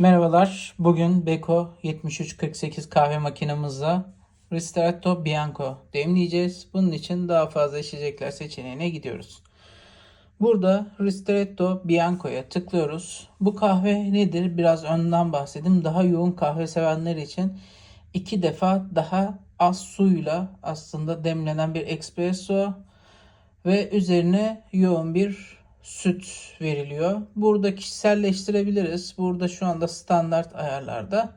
Merhabalar. Bugün Beko 7348 kahve makinamızla Ristretto Bianco demleyeceğiz. Bunun için daha fazla içecekler seçeneğine gidiyoruz. Burada Ristretto Bianco'ya tıklıyoruz. Bu kahve nedir? Biraz önden bahsedeyim. Daha yoğun kahve sevenler için iki defa daha az suyla aslında demlenen bir espresso ve üzerine yoğun bir süt veriliyor. Burada kişiselleştirebiliriz. Burada şu anda standart ayarlarda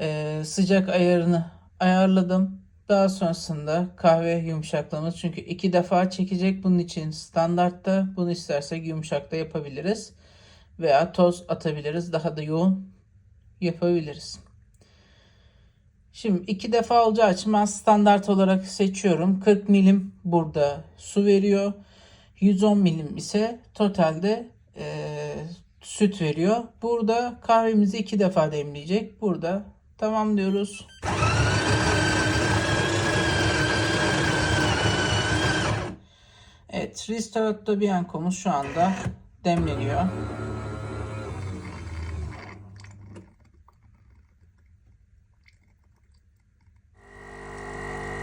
Ee, sıcak ayarını ayarladım. Daha sonrasında kahve yumuşaklığımız çünkü iki defa çekecek bunun için standartta bunu istersek yumuşakta yapabiliriz veya toz atabiliriz daha da yoğun yapabiliriz. Şimdi iki defa olacağı için ben standart olarak seçiyorum. 40 milim burada su veriyor. 110 milim ise totalde eee, süt veriyor. Burada kahvemizi iki defa demleyecek. Burada tamam diyoruz. Evet, Ristorotto Bianco'muz şu anda demleniyor.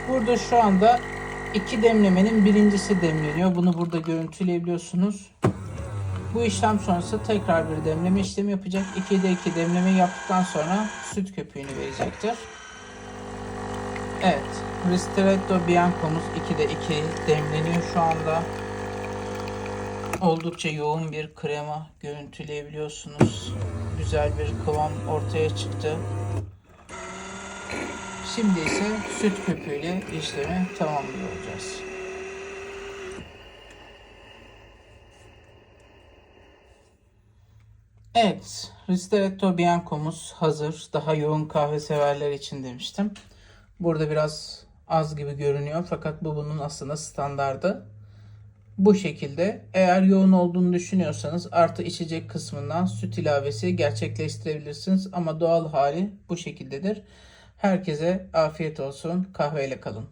Burada şu anda iki demlemenin birincisi demleniyor. Bunu burada görüntüleyebiliyorsunuz. Bu işlem sonrası tekrar bir demleme işlemi yapacak. 2'de 2 demleme yaptıktan sonra süt köpüğünü verecektir. Evet. Ristretto Bianco'muz 2'de 2 demleniyor şu anda. Oldukça yoğun bir krema görüntüleyebiliyorsunuz. Güzel bir kıvam ortaya çıktı. Şimdi ise süt köpüğüyle işlemi tamamlıyor olacağız. Evet, Ristretto Bianco'muz hazır. Daha yoğun kahve severler için demiştim. Burada biraz az gibi görünüyor fakat bu bunun aslında standardı. Bu şekilde eğer yoğun olduğunu düşünüyorsanız artı içecek kısmından süt ilavesi gerçekleştirebilirsiniz ama doğal hali bu şekildedir. Herkese afiyet olsun. Kahveyle kalın.